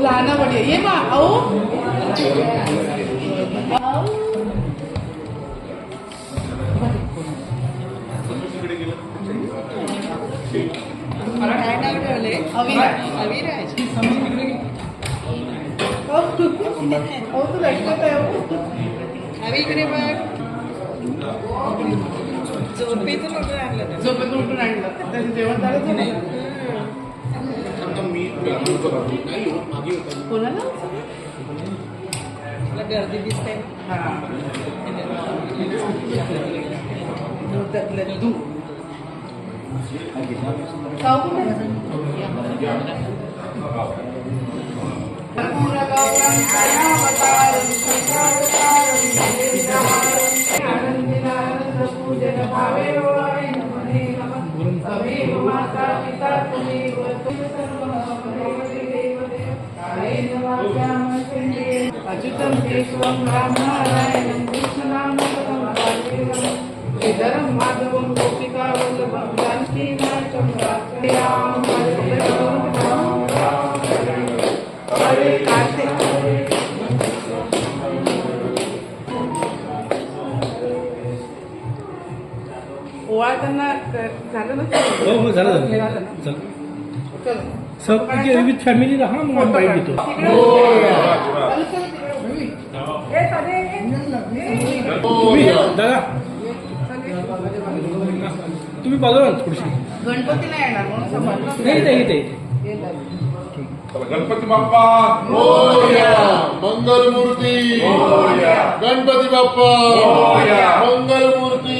लहान वडी ये मा अहो काय अहो तू इकडे बघ झोपेतून उठून आणलं झोपेतून उठून आणलं त्याचं जेवण झालं की नाही ko na lang. Lagarde this. Ha. Kau ko kau saya mataran, mataran, mataran, ఆనందినానంద పూజన భావేవాయి నమః कुठे? अच्युतं केशवं रामनारायणं कृष्णनामपदं श्रीधरं माधवं गोपिकावल्लभं जानकीनाथं अरे कार्तिक ओवाळताना क- झालं ना हो हो झालं झालं झालं ना चल चलो सब विथ फॅमिली राहा मग आम्ही बाईट घेतो तुम्ही दादा तुम्ही बाजूला ना थोडीशी गणपतीला येणार म्हणून समजलं नाही इथे इथे गणपती बाप्पा मोरया मंगलमूर्ती गणपती बाप्पा मंगलमूर्ती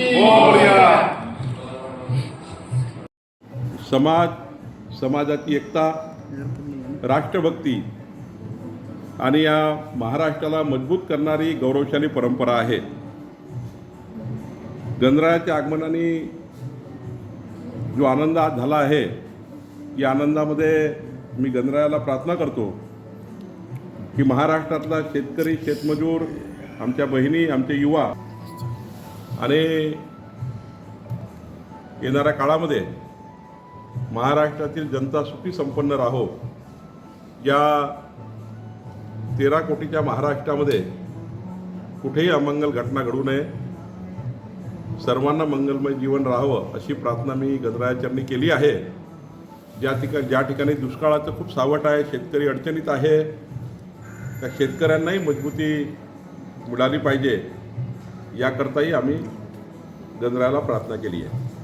समाज समाजाची एकता राष्ट्रभक्ती आणि या महाराष्ट्राला मजबूत करणारी गौरवशाली परंपरा आहे. गणरायाच्या आगमनाने जो आनंद आज झाला आहे या आनंदामध्ये मी गणरायाला प्रार्थना करतो की महाराष्ट्रातला शेतकरी शेतमजूर आमच्या बहिणी आमचे युवा आणि येणाऱ्या काळामध्ये महाराष्ट्रातील जनता सुखी संपन्न राहो. या तेरा कोटीच्या महाराष्ट्रामध्ये कुठेही अमंगल घटना घडू नये. सर्वांना मंगलमय जीवन राहावं अशी प्रार्थना मी गजरायाचरणी केली आहे. ज्या ठिकाणी ज्या ठिकाणी दुष्काळाचं खूप सावट आहे शेतकरी अडचणीत आहे त्या शेतकऱ्यांनाही मजबूती मिळाली पाहिजे. याकरताही आम्ही गणरायाला प्रार्थना केली आहे.